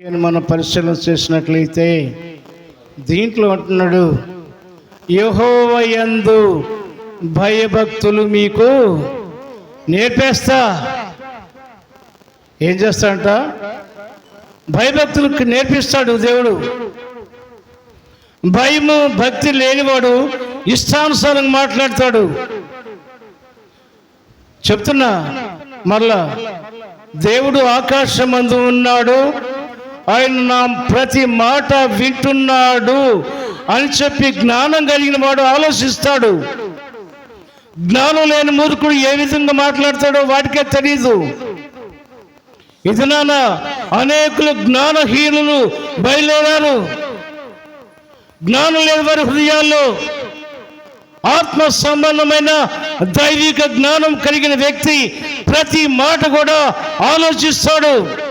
మనం పరిశీలన చేసినట్లయితే దీంట్లో అంటున్నాడు యహోవయందు భయభక్తులు మీకు నేర్పేస్తా. ఏం చేస్తాడంట? భయభక్తులకు నేర్పిస్తాడు దేవుడు. భయము భక్తి లేనివాడు ఇష్టానుసారంగా మాట్లాడతాడు. చెప్తున్నా మరలా దేవుడు ఆకాశమందు ఉన్నాడు. ఆయన నా ప్రతి మాట వింటున్నాడు అని చెప్పి జ్ఞానం కలిగిన వాడు ఆలోచిస్తాడు. జ్ఞానం లేని మూర్ఖుడు ఏ విధంగా మాట్లాడతాడో వాటికే తెలియదు ఇది నాన్న అనేకులు జ్ఞానహీనులు బయలుదేరారు. జ్ఞానం లేని వారి హృదయాల్లో ఆత్మ సంబంధమైన దైవిక జ్ఞానం కలిగిన వ్యక్తి ప్రతి మాట కూడా ఆలోచిస్తాడు.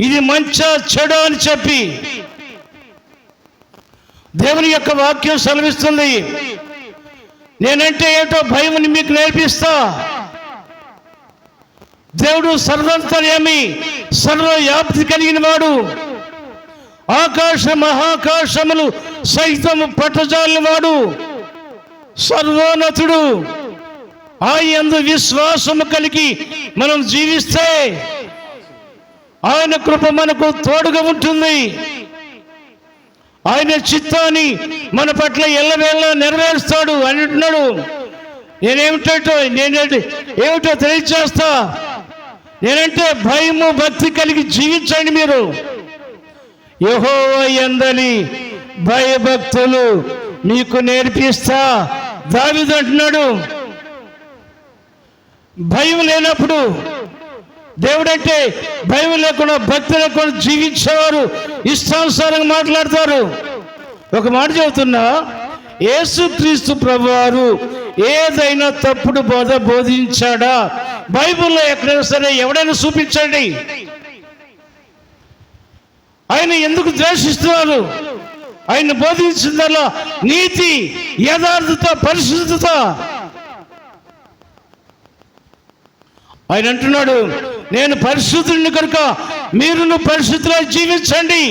ఇది మంచా చెడు అని చెప్పి దేవుని యొక్క వాక్యం సెలవిస్తుంది. నేనంటే ఏటో భయముని మీకు నేర్పిస్తా. దేవుడు సర్వంతర్యమి సర్వ వ్యాప్తి కలిగిన వాడు. ఆకాశ మహాకాశములు సైతము పట్టజాలిన వాడు. సర్వోన్నతుడు. ఆయన విశ్వాసము కలిగి మనం జీవిస్తే ఆయన కృప మనకు తోడుగా ఉంటుంది. ఆయన చిత్తాన్ని మన పట్ల ఎల్లవేళ నెరవేరుస్తాడు అని అంటున్నాడు. నేనేమిటో నేనేంటి ఏమిటో తెలియచేస్తా. నేనంటే భయము భక్తి కలిగి జీవించండి మీరు. యహో ఎందని భయభక్తులు మీకు నేర్పిస్తా. దావిదంటున్నాడు భయం లేనప్పుడు దేవుడంటే భయం లేకుండా భక్తి లేకుండా జీవించేవారు ఇష్టానుసారంగా మాట్లాడతారు. ఒక మాట చెబుతున్నా యేసుక్రీస్తు ప్రభువారు ఏదైనా తప్పుడు బోధ బోధించాడా? బైబిల్లో ఎక్కడైనా సరే ఎవడైనా చూపించండి. ఆయన ఎందుకు ద్వేషిస్తున్నారు? ఆయన బోధించిందల్లా నీతి యథార్థత పరిశుద్ధత. ఆయన అంటున్నాడు నేను పరిశుద్ధుడిని కనుక మీరును పరిశుద్ధిలో జీవించండి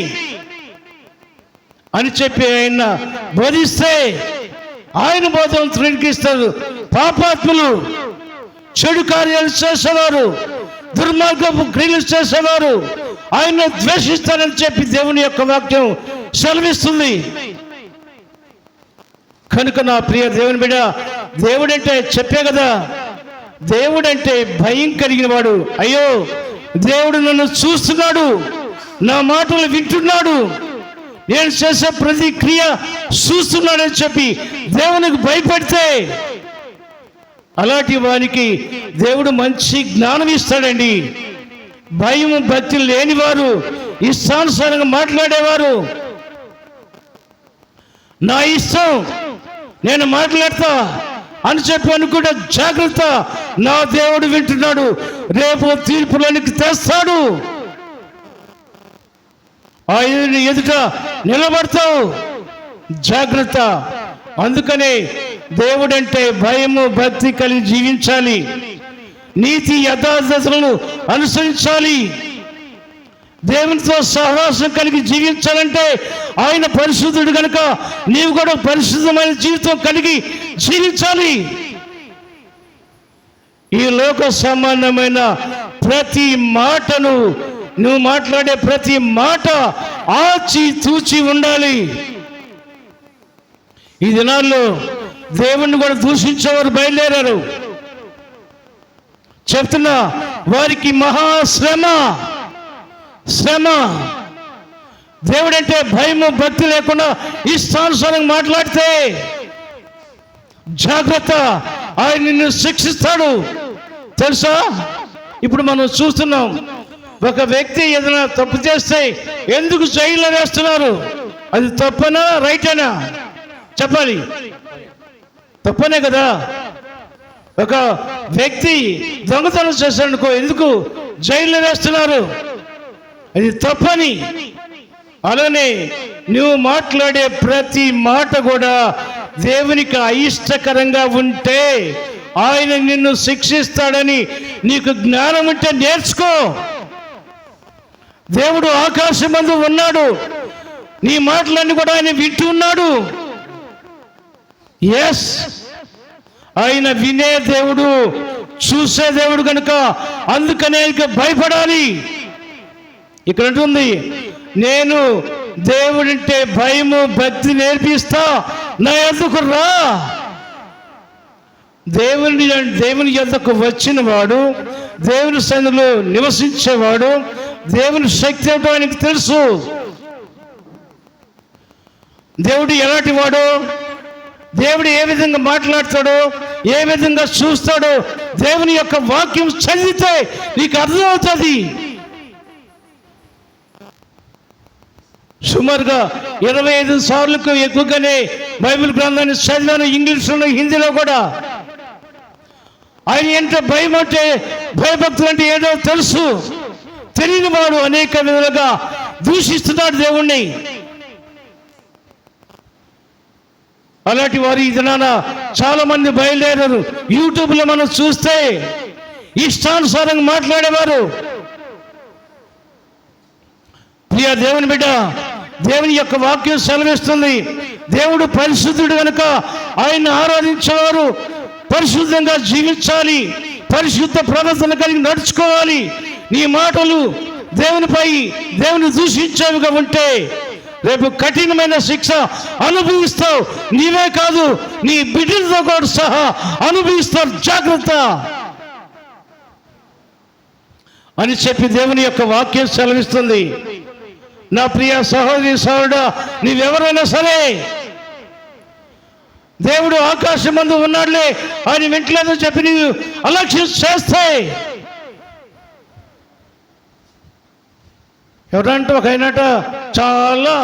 అని చెప్పి ఆయన బోధిస్తే ఆయన బోధన తృణీకరిస్తారు పాపాత్ములు చెడు కార్యాలు చేసేవారు దుర్మార్గపు క్రియలు చేసేవారు ఆయన ద్వేషిస్తారని చెప్పి దేవుని యొక్క వాక్యం సెలవిస్తుంది. కనుక నా ప్రియ దేవుని బిడ్డ దేవుడంటే చెప్పే కదా దేవుడంటే భయం కలిగిన వాడు అయ్యో దేవుడు నన్ను చూస్తున్నాడు నా మాటలు వింటున్నాడు. నేను చేసే ప్రతి క్రియ చూస్తున్నాడని చెప్పి దేవునికి భయపడితే అలాంటి వారికి దేవుడు మంచి జ్ఞానం ఇస్తాడండి. భయం భక్తి లేనివారు ఇష్టానుసారంగా మాట్లాడేవారు. నా ఇష్టం నేను మాట్లాడతా. అని చెప్పి అనుకుంటే జాగ్రత్త. నా దేవుడు వింటున్నాడు. రేపు తీర్పులోనికి తెస్తాడు. ఆయన ఎదుట నిలబడతావు. జాగ్రత్త. అందుకనే దేవుడంటే భయము భక్తి కలిగి జీవించాలి. నీతి యథార్థతలను అనుసరించాలి. దేవునితో సహవాసం కలిగి జీవించాలంటే ఆయన పరిశుద్ధుడు కనుక నీవు కూడా పరిశుద్ధమైన జీవితం కలిగి జీవించాలి. ఈ లోక సంబంధమైన ప్రతి మాటను నువ్వు మాట్లాడే ప్రతి మాట ఆచి తూచి ఉండాలి. ఈ దినాల్లో దేవుణ్ణి కూడా దూషించేవారు బయలుదేరారు. చెప్తున్నా వారికి మహాశ్రమ శ్రమ. దేవుడంటే భయము భక్తి లేకుండా ఇష్టానుసారంగా మాట్లాడితే జాగ్రత్త. ఆయన నిన్ను శిక్షిస్తాడు. తెలుసా? ఇప్పుడు మనం చూస్తున్నాం ఒక వ్యక్తి ఏదైనా తప్పు చేస్తే ఎందుకు జైల్లో వేస్తున్నారు? అది తప్పనా రైటేనా? చెప్పాలి. తప్పనే కదా? ఒక వ్యక్తి దొంగతనం చేశాడనుకో ఎందుకు జైల్లో వేస్తున్నారు? అది తప్పని. అలానే నువ్వు మాట్లాడే ప్రతి మాట కూడా దేవునికి అయిష్టకరంగా ఉంటే ఆయన నిన్ను శిక్షిస్తాడని నీకు జ్ఞానం ఉంటే నేర్చుకో. దేవుడు ఆకాశం మందు ఉన్నాడు. నీ మాటలన్నీ కూడా ఆయన వింటున్నాడు ఎస్ ఆయన వినే దేవుడు చూసే దేవుడు కనుక అందుకనే ఇక భయపడాలి. ఇక్కడ ఉంటుంది. నేను దేవుడింటే భయము భక్తి నేర్పిస్తా. నా ఎందుకు రా. దేవుని దేవుని యొద్దకు వచ్చిన వాడు దేవుని సన్నిధిలో నివసించేవాడు దేవుని శక్తి ఏమిటో ఆయనకు తెలుసు. దేవుడు ఎలాంటి వాడు? దేవుడు ఏ విధంగా మాట్లాడతాడో? ఏ విధంగా చూస్తాడో? దేవుని యొక్క వాక్యం చదివితే నీకు అర్థమవుతుంది. సుమారుగా ఇరవై ఐదు సార్లకు ఎక్కువగానే బైబిల్ గ్రంథాన్ని చదివాను ఇంగ్లీష్లో హిందీలో కూడా. ఆయన ఎంత భయం అంటే భయభక్తులు అంటే ఏదో తెలుసు. తెలియని వాడు అనేక విధాలుగా దూషిస్తున్నాడు దేవుణ్ణి. అలాంటి వారు ఈ దినాన చాలా మంది బయలుదేరారు. యూట్యూబ్లో మనం చూస్తే ఇష్టానుసారంగా మాట్లాడేవారు. ప్రియ దేవుని బిడ్డ దేవుని యొక్క వాక్యం సెలవిస్తుంది. దేవుడు పరిశుద్ధుడు కనుక ఆయన్ని ఆరాధించేవారు పరిశుద్ధంగా జీవించాలి. పరిశుద్ధ ప్రవర్తన కలిగి నడుచుకోవాలి. నీ మాటలు దేవునిపై దేవుని దూషించేవిగా ఉంటే రేపు కఠినమైన శిక్ష అనుభవిస్తావు. నీవే కాదు నీ బిడ్డలతో కూడా సహా అనుభవిస్తావు. జాగ్రత్త. అని చెప్పి దేవుని యొక్క వాక్యం సెలవిస్తుంది. నా ప్రియ సహోదరి సహోడు నీవెవరైనా సరే దేవుడు ఆకాశం మందు ఉన్నాడులే ఆయన వింటలేదో చెప్పి నీవు అలక్ష్యం చేస్తే. ఎవరంటే ఒక అయినట చాలా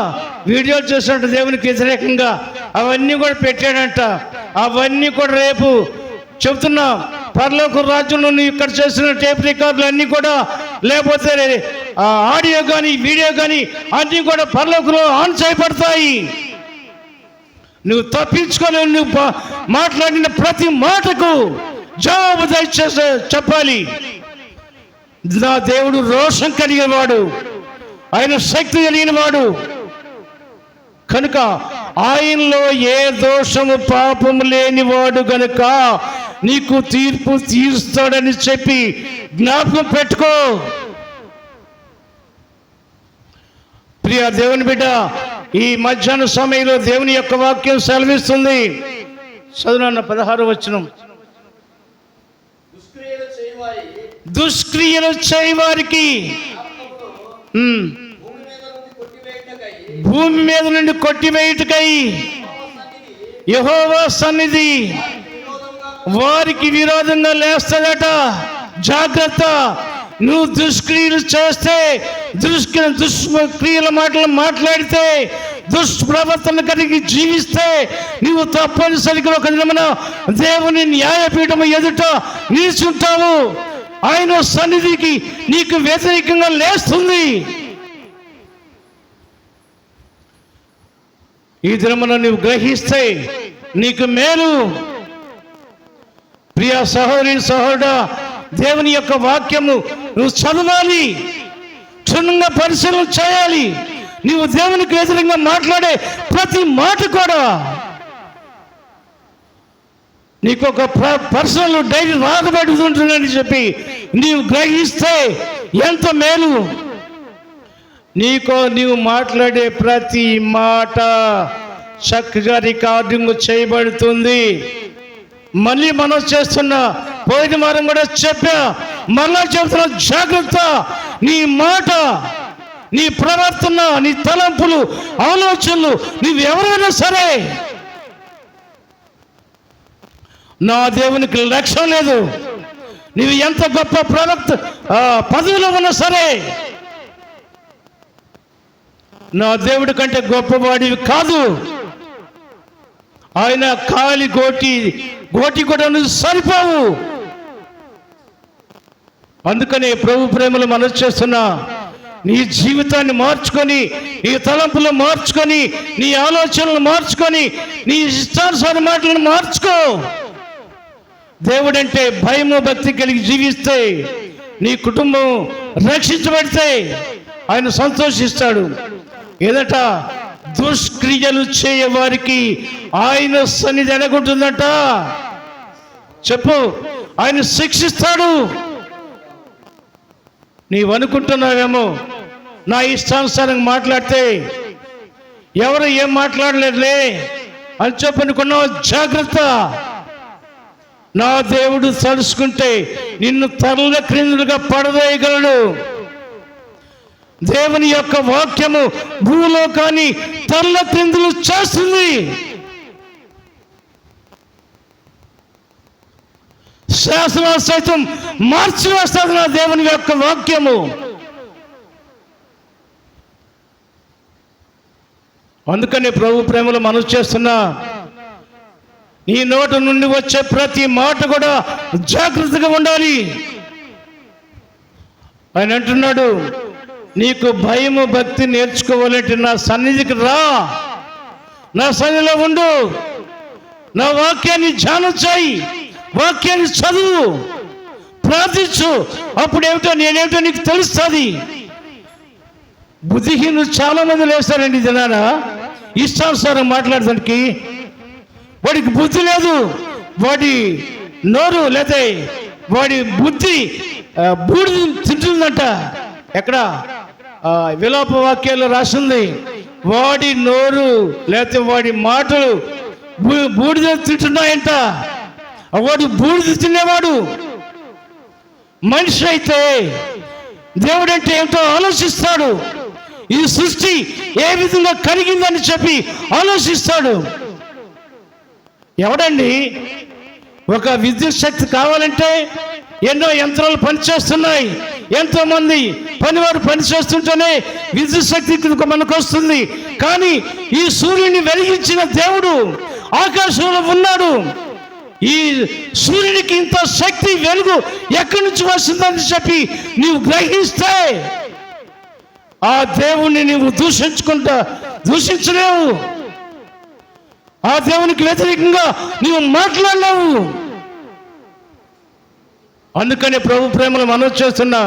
వీడియోలు చేసినట్టు దేవునికి వ్యతిరేకంగా అవన్నీ కూడా పెట్టాడంట. అవన్నీ కూడా రేపు చెబుతున్నా. పర్లోక రాజ్యంలో నువ్వు ఇక్కడ చేసిన టేప్ రికార్డులు అన్నీ కూడా లేకపోతే ఆ ఆడియో కానీ వీడియో కానీ అన్నీ కూడా పర్లోకంలో ఆన్ చేయబడతాయి. నువ్వు తప్పించుకోలేవు నువ్వు మాట్లాడిన ప్రతి మాటకు జవాబు దయచేసి చెప్పాలి. నా దేవుడు రోషం కలిగిన వాడు. ఆయన శక్తి కలిగిన వాడు. కనుక ఆయనలో ఏ దోషము పాపము లేనివాడు గనుక నీకు తీర్పు తీరుస్తాడని చెప్పి జ్ఞాపకం పెట్టుకో. ప్రియ దేవుని బిడ్డ ఈ మధ్యాహ్న సమయంలో దేవుని యొక్క వాక్యం సెలవిస్తుంది. చదువునన్న పదహారు వచనం. దుష్క్రియలు చేయవారికి భూమి మీద నుండి కొట్టివేయుటకై సన్నిధి యహోవా సన్నిధి వారికి విరోధంగా లేస్తుందట. జాగ్రత్త నువ్వు దుష్క్రియలు చేస్తే దుష్క్రియ దుష్క్రియల మాటలు మాట్లాడితే దుష్ప్రవర్తన కలిగి జీవిస్తే నువ్వు తప్పనిసరిగా ఒక దినమున దేవుని న్యాయపీఠం ఎదుట నిల్చుంటావు. ఆయన సన్నిధికి నీకు వ్యతిరేకంగా లేస్తుంది. ఈ దినమున నువ్వు గ్రహిస్తే నీకు మేలు. ప్రియ సహోదరి సహోడ దేవుని యొక్క వాక్యము నువ్వు చదవాలి. క్షుణ్ణంగా పరిశీలన చేయాలి. నీవు దేవునికి వ్యతిరేకంగా మాట్లాడే ప్రతి మాట కూడా నీకు ఒక పర్సనల్ డైరీ రాకబెడుతుంటుందని చెప్పి నీవు గ్రహిస్తే ఎంత మేలు? నీకో నీవు మాట్లాడే ప్రతి మాట చక్కగా రికార్డింగ్ చేయబడుతుంది. మళ్ళీ మనం చేస్తున్న పోయిన వారం కూడా చెప్పా. మరలా చెబుతున్న జాగ్రత్త నీ మాట నీ ప్రవర్తన నీ తలంపులు ఆలోచనలు నువ్వెవరైనా ఎవరైనా సరే నా దేవునికి లక్ష్యం లేదు. నీవు ఎంత గొప్ప ప్రవక్త ఆ, పదవిలో ఉన్నా సరే నా దేవుడి కంటే గొప్పవాడివి కాదు. ఆయన కాలి గోటి గోటి కూడా నువ్వు సరిపోవు. అందుకనే ప్రభు ప్రేమలు మనసు చేస్తున్నా నీ జీవితాన్ని మార్చుకొని నీ తలంపులు మార్చుకొని నీ ఆలోచనలు మార్చుకొని నీ ఇష్టానుసార మాటలను మార్చుకో. దేవుడంటే భయము భక్తి కలిగి జీవిస్తే నీ కుటుంబం రక్షించబడితే ఆయన సంతోషిస్తాడు. ఏదట? దుష్క్రియలు చేయవారికి ఆయన సన్నిధి ఎనగుంటుందట. చెప్పు ఆయన శిక్షిస్తాడు. నీవనుకుంటున్నావేమో? నా ఇష్టానుసారం మాట్లాడితే ఎవరు ఏం మాట్లాడలేదులే. అని చెప్పనుకున్నావు జాగ్రత్త. నా దేవుడు తలుసుకుంటే నిన్ను తరల క్రిందులుగా పడవేయగలడు. దేవుని యొక్క వాక్యము భూలోకాన్ని తరల క్రిందులు చేస్తుంది. శాసనాలు సైతం మార్చి వేస్తుంది నా దేవుని యొక్క వాక్యము. అందుకని ప్రభు ప్రేమలో మనసు చేస్తున్నా నీ నోటి నుండి వచ్చే ప్రతి మాట కూడా జాగ్రత్తగా ఉండాలి. ఆయన అంటున్నాడు నీకు భయము భక్తి నేర్చుకోవాలంటే నా సన్నిధికి రా. నా సన్నిధిలో ఉండు. నా వాక్యాన్ని ధ్యానం చేయి. వాక్యాన్ని చదువు ప్రార్థించు. అప్పుడు ఏమిటో నేనేమిటో నీకు తెలుస్తుంది. బుద్ధిహీనులు చాలా మంది లేస్తారండి జనాన. ఇష్టానుసారం మాట్లాడడానికి వాడికి బుద్ధి లేదు. వాడి నోరు లేతే వాడి బుద్ధి బూడి బూడిద తింటుందంట. ఎక్కడ? విలోప విలాప వాక్యాలు రాసింది. వాడి నోరు లేకపోతే వాడి మాటలు బూ- బూడిద తింటున్నాయంట. వాడు బూడిద తినేవాడు. మనిషి అయితే దేవుడు అంటే ఆలోచిస్తాడు. ఈ సృష్టి ఏ విధంగా కలిగిందని చెప్పి ఆలోచిస్తాడు. ఎవడండి? ఒక విద్యుత్ శక్తి కావాలంటే ఎన్నో యంత్రాలు పనిచేస్తున్నాయి. ఎంతో మంది పనివారు పనిచేస్తుంటేనే విద్యుత్ శక్తి మనకు వస్తుంది కానీ ఈ సూర్యుని వెలిగించిన దేవుడు ఆకాశంలో ఉన్నాడు. ఈ సూర్యునికి ఇంత శక్తి వెలుగు ఎక్కడి నుంచి వస్తుందని చెప్పి నీవు గ్రహిస్తే ఆ దేవుణ్ణి నీవు దూషించుకుంటా దూషించలేవు. ఆ దేవునికి వ్యతిరేకంగా నీవు మాట్లాడలేవు. అందుకనే ప్రభు ప్రేమను మనం చేస్తున్నా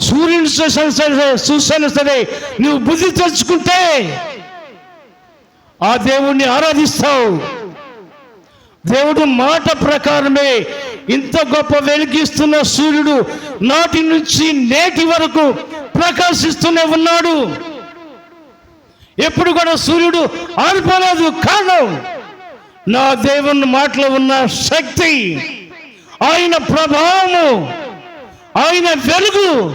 సూర్యుని చూసాను సరే చూసాను సరే నువ్వు బుద్ధి తెచ్చుకుంటే ఆ దేవుణ్ణి ఆరాధిస్తావు. దేవుడు మాట ప్రకారమే ఇంత గొప్ప వెలిగిస్తున్న సూర్యుడు నాటి నుంచి నేటి వరకు ప్రకాశిస్తూనే ఉన్నాడు. ఎప్పుడు కూడా సూర్యుడు ఆరిపోలేదు. కారణం నా దేవుని మాటలో ఉన్న శక్తి ఆయన ప్రభావము ఆయన వెలుగు.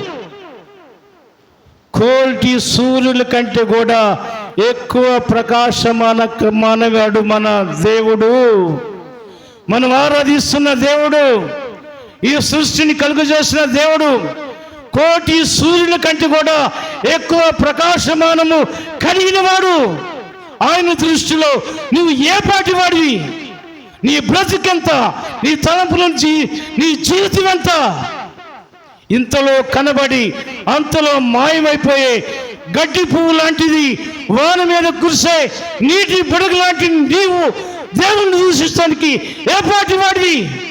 కోటి సూర్యుల కంటే కూడా ఎక్కువ ప్రకాశమాన మానవాడు మన దేవుడు. మనం ఆరాధిస్తున్న దేవుడు ఈ సృష్టిని కలుగజేసిన దేవుడు కోటి సూర్యుల కంటే కూడా ఎక్కువ ప్రకాశమానము కలిగిన వాడు. ఆయన దృష్టిలో నువ్వు ఏ పాటి వాడివి? నీ బ్రతికెంత నీ తలంపు నుంచి నీ జీవితం ఎంత? ఇంతలో కనబడి అంతలో మాయమైపోయే గడ్డి పువ్వు లాంటిది వాన మీద కురిసే నీటి బుడగ లాంటి నీవు దేవుణ్ణి దూషిస్తానికి ఏ పాటి వాడివి.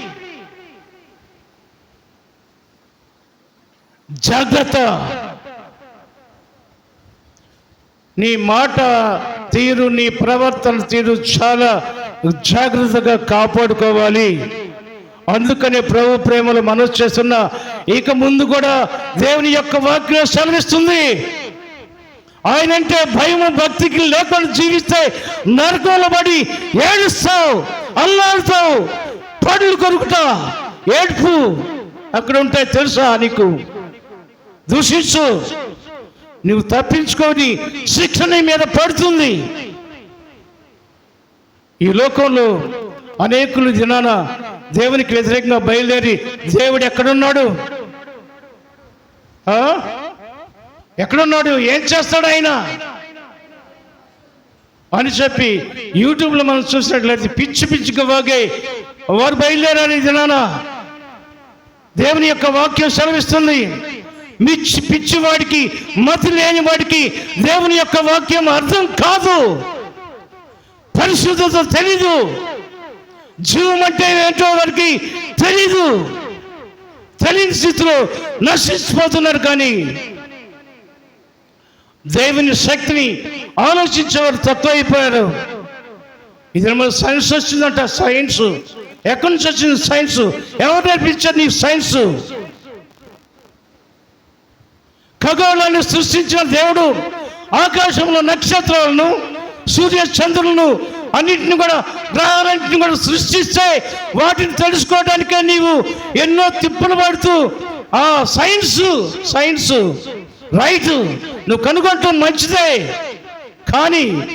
జాగ్రత్త. నీ మాట తీరు నీ ప్రవర్తన తీరు చాలా జాగ్రత్తగా కాపాడుకోవాలి. అందుకనే ప్రభు ప్రేమలు మనసు చేస్తున్న. ఇక ముందు కూడా దేవుని యొక్క వాక్యం సెలవిస్తుంది. ఆయన అంటే భయము భక్తికి లేకుండా జీవిస్తే నరకంలో పడి ఏడుస్తావు అల్లాడుతావు పడులు కొరుకుతా ఏడుపు. అక్కడ ఉంటాయి తెలుసా నీకు? దూషించు. నువ్వు తప్పించుకొని శిక్ష నీ మీద పడుతుంది. ఈ లోకంలో అనేకులు దినాన దేవునికి వ్యతిరేకంగా బయలుదేరి దేవుడు ఎక్కడున్నాడు? ఆ? ఎక్కడున్నాడు? ఏం చేస్తాడు ఆయన? అని చెప్పి యూట్యూబ్లో మనం చూసినట్లయితే పిచ్చి పిచ్చిగా వాగే. వారు బయలుదేరారు ఇది దినాన. దేవుని యొక్క వాక్యం సెలవిస్తుంది. మిచ్చి పిచ్చివాడికి మతి లేని వాడికి దేవుని యొక్క వాక్యం అర్థం కాదు. పరిశుద్ధత తెలీదు. జీవం అంటే ఏంటో వారికి తెలీదు. తెలియని స్థితిలో నశించిపోతున్నారు కానీ దేవుని శక్తిని ఆలోచించేవారు తక్కువ అయిపోయారు ఇది మన సైన్స్ వచ్చిందంట సైన్స్. ఎక్కడి నుంచి వచ్చింది సైన్స్? ఎవరు నేర్పించారు నీకు సైన్స్? ఖగోళాన్ని సృష్టించిన దేవుడు ఆకాశంలో నక్షత్రాలను సూర్య చంద్రులను అన్నింటిని కూడా గ్రహాలన్నింటిని కూడా సృష్టిస్తే వాటిని తెలుసుకోవడానికే నీవు ఎన్నో తిప్పులు పడుతూ ఆ సైన్స్ సైన్స్. రైట్ నువ్వు కనుగొనటం మంచిదే. కానీ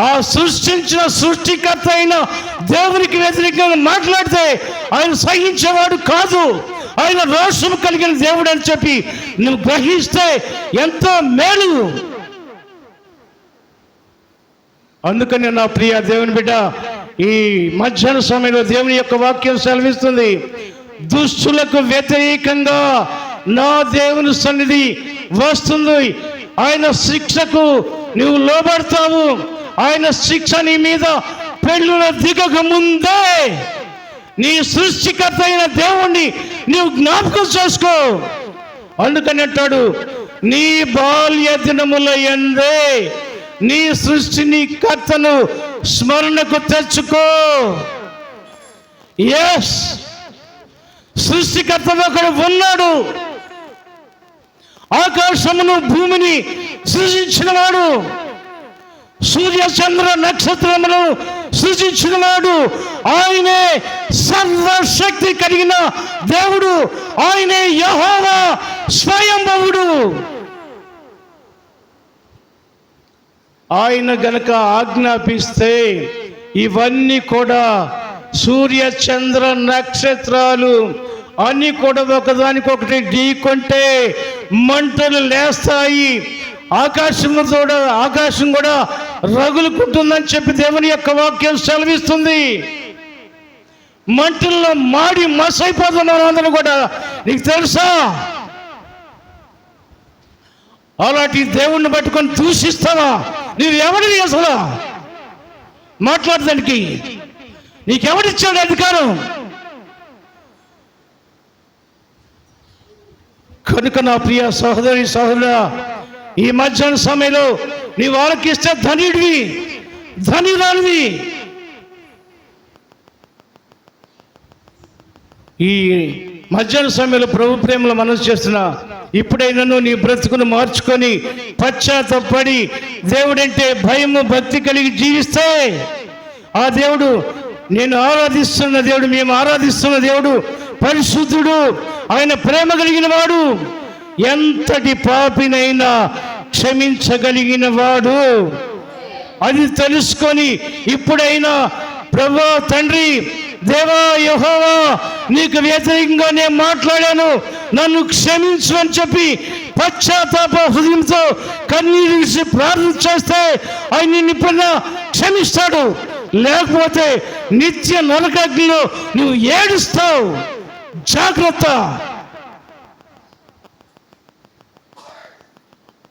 ఆ సృష్టించిన సృష్టికర్త అయిన దేవునికి వ్యతిరేకంగా మాట్లాడితే ఆయన సహించేవాడు కాదు. ఆయన రోషం కలిగిన దేవుడు అని చెప్పి నువ్వు గ్రహిస్తే ఎంతో మేలు. అందుకని నా ప్రియ దేవుని బిడ్డ ఈ మధ్యాహ్న సమయంలో దేవుని యొక్క వాక్యం సెలవిస్తుంది. దుష్టులకు వ్యతిరేకంగా నా దేవుని సన్నిధి వస్తుంది. ఆయన శిక్షకు నువ్వు లోబడతావు. ఆయన శిక్ష నీ మీద పెళ్ళున దిగక ముందే నీ సృష్టికర్త అయిన దేవుణ్ణి నీవు జ్ఞాపకం చేసుకో. అందుకని అంటాడు నీ బాల్య దినముల ఎందే నీ సృష్టిని కర్తను స్మరణకు తెచ్చుకో. ఎస్ సృష్టికర్త ఒకడు ఉన్నాడు. ఆకాశమును భూమిని సృజించినవాడు సూర్య చంద్ర నక్షత్రములను సృజించినవాడు ఆయనే సర్వశక్తి కలిగిన దేవుడు. ఆయనే యహోవా స్వయంభవుడు. ఆయన గనక ఆజ్ఞాపిస్తే ఇవన్నీ కూడా సూర్య చంద్ర నక్షత్రాలు అన్నీ కూడా ఒకదానికొకటి ఢీకొంటే మంటలు లేస్తాయి. ఆకాశం కూడా ఆకాశం కూడా రగులుకుంటుందని చెప్పి దేవుని యొక్క వాక్యం సెలవిస్తుంది. మంటల్లో మాడి మసైపోతున్నారు అందరూ కూడా. నీకు తెలుసా? అలాంటి దేవుణ్ణి పట్టుకొని దూషిస్తావా? నీవు ఎవరిది అసలు? మాట్లాడదానికి నీకెవడిచ్చాడు అధికారం? కనుక నా ప్రియ సహోదరి సహోదర ఈ మధ్యాహ్న సమయంలో నీ వాళ్ళకి ఇస్తే ధనిడివి ధనిరానివి ఈ మధ్యాహ్న సమయంలో ప్రభు ప్రేమలో మనసు చేస్తున్నా ఇప్పుడైనాను నీ బ్రతుకును మార్చుకొని పశ్చాత్తపడి దేవుడంటే భయము భక్తి కలిగి జీవిస్తే ఆ దేవుడు నేను ఆరాధిస్తున్న దేవుడు మేము ఆరాధిస్తున్న దేవుడు పరిశుద్ధుడు. ఆయన ప్రేమ కలిగిన వాడు. ఎంతటి పాపినైనా క్షమించగలిగిన వాడు అది తెలుసుకొని ఇప్పుడైనా ప్రభా తండ్రి దేవా యహోవా నీకు వ్యతిరేకంగా నేను మాట్లాడాను నన్ను క్షమించు అని చెప్పి పశ్చాత్తాప హృదయంతో కన్నీరు ప్రార్థన చేస్తే ఆయన నిన్ను ఇప్పుడైనా క్షమిస్తాడు. లేకపోతే నిత్య నరకాగ్నిలో నువ్వు ఏడుస్తావు. జాగ్రత్త.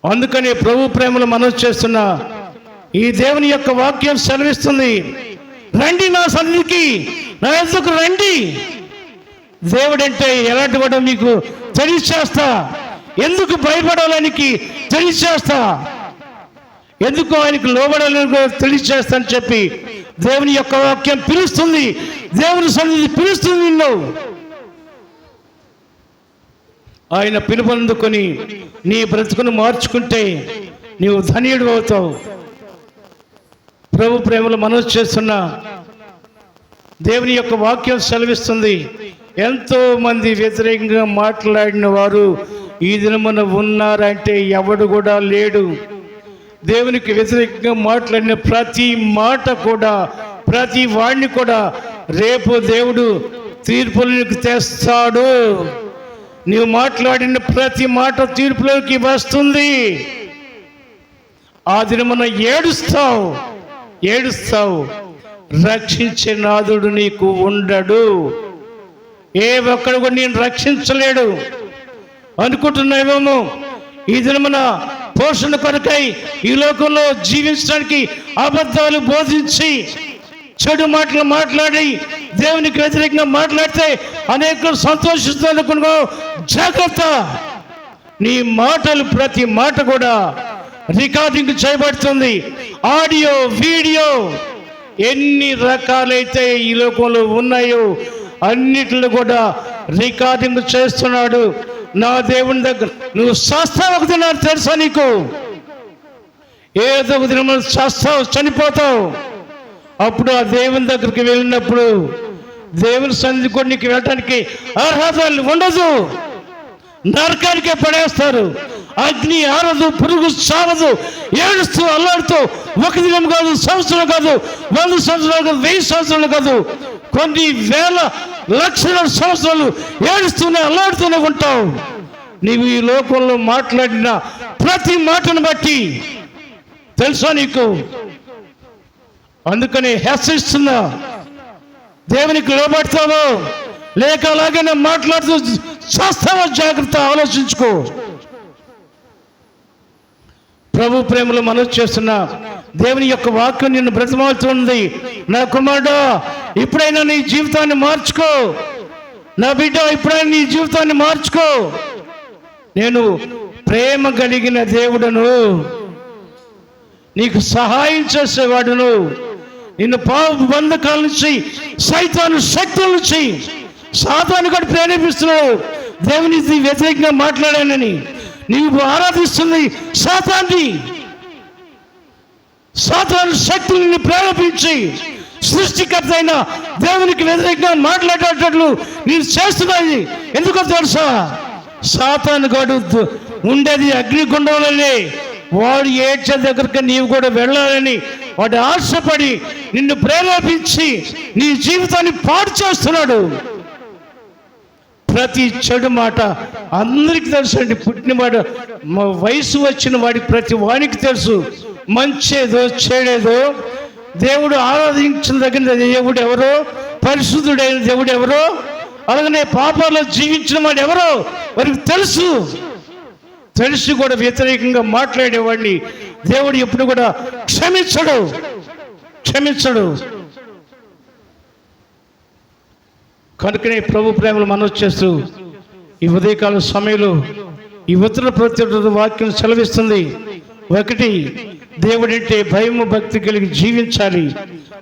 అందుకని ప్రభు ప్రేమలు మనసు చేస్తున్న ఈ దేవుని యొక్క వాక్యం సెలవిస్తుంది. రండి నా సన్నిధికి నా ఎందుకు రండి. దేవుడంటే ఎలాంటి వాడో మీకు తెలియచేస్తా. ఎందుకు భయపడాలనికి తెలియచేస్తా. ఎందుకు ఆయనకు లోబడాలని తెలియచేస్తా అని చెప్పి దేవుని యొక్క వాక్యం పిలుస్తుంది. దేవుని సన్నిధి పిలుస్తుంది నిన్ను. ఆయన పిలుపందుకొని నీ బ్రతుకును మార్చుకుంటే నీవు ధనీయుడు అవుతావు. ప్రభు ప్రేమలు మనసు చేస్తున్న దేవుని యొక్క వాక్యం సెలవిస్తుంది. ఎంతో మంది వ్యతిరేకంగా మాట్లాడిన వారు ఈ దినమున ఉన్నారంటే ఎవడు కూడా లేడు. దేవునికి వ్యతిరేకంగా మాట్లాడిన ప్రతి మాట కూడా ప్రతి వాడిని కూడా రేపు దేవుడు తీర్పులకు తెస్తాడు. నీవు మాట్లాడిన ప్రతి మాట తీర్పులోకి వస్తుంది. ఆ దినమున ఏడుస్తావు ఏడుస్తావు. రక్షించే నాదుడు నీకు ఉండడు. ఏ ఒక్కడు కూడా నేను రక్షించలేడు. అనుకుంటున్నావేమో ఈ దినమున పోషణ కొరకై ఈ లోకంలో జీవించడానికి అబద్ధాలు బోధించి చెడు మాటలు మాట్లాడి దేవునికి వ్యతిరేకంగా మాట్లాడితే అనేకులు సంతోషిస్తాను అనుకున్నావు జాగ్రత్త. నీ మాటలు ప్రతి మాట కూడా రికార్డింగ్ చేయబడుతుంది. ఆడియో వీడియో ఎన్ని రకాలైతే ఈ లోకంలో ఉన్నాయో అన్నిటిలో కూడా రికార్డింగ్ చేస్తున్నాడు. నా దేవుని దగ్గర నువ్వు శాస్త్రం ఒక దినాలు తెలుసా నీకు? ఏదో ఒక దినం శాస్త్రం చనిపోతావు. అప్పుడు ఆ దేవుని దగ్గరికి వెళ్ళినప్పుడు దేవుని సన్నిధి కూడా నీకు వెళ్ళటానికి అర్హతలు ఉండదు. నరకానికే పడేస్తారు. అగ్ని ఆరదు పురుగు చావదు ఏడుస్తూ అల్లాడుతూ ఒక దినం కాదు సంవత్సరం కాదు వంద సంవత్సరాలు కాదు వెయ్యి సంవత్సరాలు కాదు కొన్ని వేల లక్షల సంవత్సరాలు ఏడుస్తూనే అల్లాడుతూనే ఉంటావు. నీవు ఈ లోకంలో మాట్లాడిన ప్రతి మాటను బట్టి తెలుసా నీకు? అందుకని హెచ్చరిస్తున్నా. దేవునికి లోబడతావో? లేక అలాగనే మాట్లాడుతూ చేస్తావో? జాగ్రత్త ఆలోచించుకో. ప్రభు ప్రేమలో మనసు చేస్తున్నా దేవుని యొక్క వాక్యం నిన్ను బ్రతిమాలుతుంది నా కుమారుడు ఇప్పుడైనా నీ జీవితాన్ని మార్చుకో. నా బిడ్డ ఇప్పుడైనా నీ జీవితాన్ని మార్చుకో. నేను ప్రేమ కలిగిన దేవుడను. నీకు సహాయం చేసేవాడును. నిన్ను పాప బంధకాల నుంచి సైతాను శక్తుల నుంచి సాతాను కూడా ప్రేరేపిస్తున్నావు. దేవుని వ్యతిరేకంగా మాట్లాడానని. నీవు ఆరాధిస్తుంది సాతాన్ని సాతాను శక్తుల్ని ప్రేరేపించి సృష్టికర్త అయిన దేవునికి వ్యతిరేకంగా మాట్లాడేటట్లు నేను చేస్తున్నాయి. ఎందుకో తెలుసా? సాతాను గడు ఉండేది అగ్నిగుండంలోనే. వాడు ఏడ్చే దగ్గరికి నీవు కూడా వెళ్ళాలని వాడు ఆశపడి నిన్ను ప్రేరేపించి నీ జీవితాన్ని పాడు చేస్తున్నాడు. ప్రతి చెడు మాట అందరికీ తెలుసు అండి. పుట్టినవాడు వయసు వచ్చిన వాడి ప్రతి వానికి తెలుసు. మంచేదో చెడేదో. దేవుడు ఆరాధించదగిన దేవుడు ఎవరో? పరిశుద్ధుడైన దేవుడు ఎవరో? అలాగనే పాపాల్లో జీవించిన వాడు ఎవరో? వారికి తెలుసు. తెలిసి కూడా వ్యతిరేకంగా మాట్లాడేవాడిని. దేవుడు ఎప్పుడు కూడా క్షమించడు. క్షమించడు. కనుకనే ప్రభు ప్రేమలు మనసు చేస్తూ ఈ ఉదయకాల సమయంలో ఈ ఉత్తర ప్రత్యేక వాక్యం సెలవిస్తుంది. ఒకటి దేవుడంటే భయము భక్తి కలిగి జీవించాలి.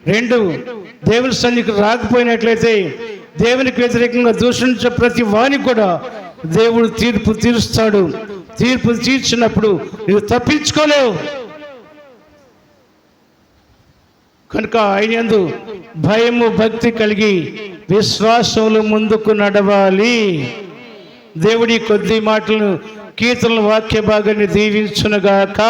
రెండు దేవుని సన్నిధికి రాకపోయినట్లయితే దేవునికి వ్యతిరేకంగా దూషించే ప్రతి వానికి కూడా దేవుడు తీర్పు తీరుస్తాడు. తీర్పు తీర్చినప్పుడు నువ్వు తప్పించుకోలేవు. కనుక ఆయనందు భయము భక్తి కలిగి విశ్వాసములు ముందుకు నడవాలి. దేవుడి కొద్ది మాటలను కీర్తనల వాక్య భాగాన్ని దీవించునుగాక.